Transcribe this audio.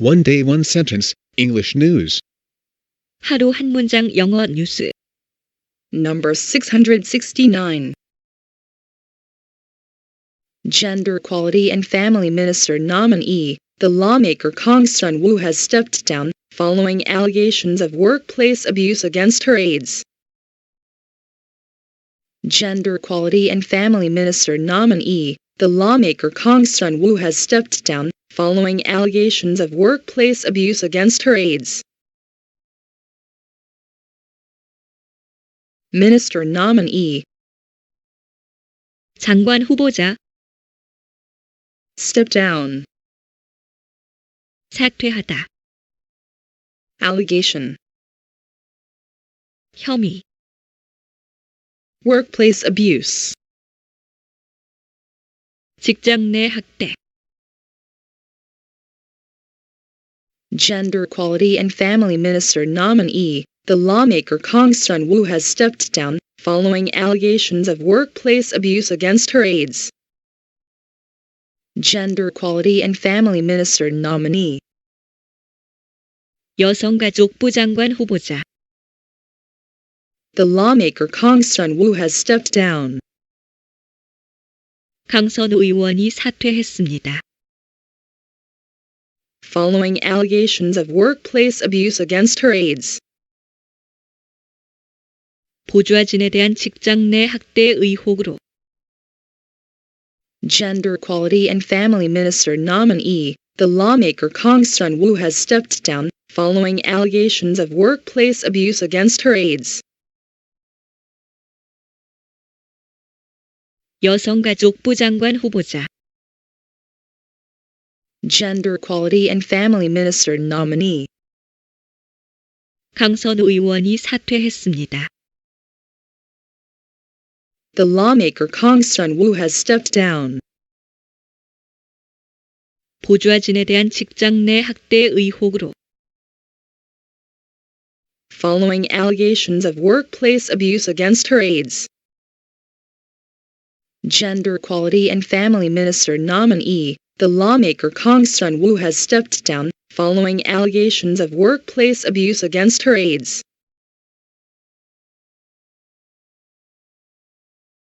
One day, one sentence, English news. 하루 한 문장 영어 뉴스. Number 669. Gender Equality and Family Minister nominee, the lawmaker Kong Sun Woo has stepped down following allegations of workplace abuse against her aides. Gender Equality and Family Minister nominee, the lawmaker Kong Sun Woo has stepped down following allegations of workplace abuse against her aides. Minister nominee 장관 후보자, step down 사퇴하다, allegation 혐의, workplace abuse 직장 내 학대, Gender Equality and Family Minister nominee, the lawmaker Kong Sun Woo has stepped down following allegations of workplace abuse against her aides. Gender Equality and Family Minister nominee, 여성가족부 장관 후보자, the lawmaker Kong Sun Woo has stepped down 강선 의원이 사퇴했습니다. following allegations of workplace abuse against her aides. 보좌진에 대한 직장 내 학대 의혹으로 Gender Equality and Family Minister nominee, the lawmaker Kong Sun Woo has stepped down following allegations of workplace abuse against her aides. 여성가족부 장관 후보자, Gender Equality and Family Minister nominee, 강선 의원이 사퇴했습니다. the lawmaker Kong Sun Woo has stepped down 보좌진에 대한 직장 내 학대 의혹으로 following allegations of workplace abuse against her aides. Gender Equality and Family Minister nominee, the lawmaker Kong Sun Woo has stepped down following allegations of workplace abuse against her aides.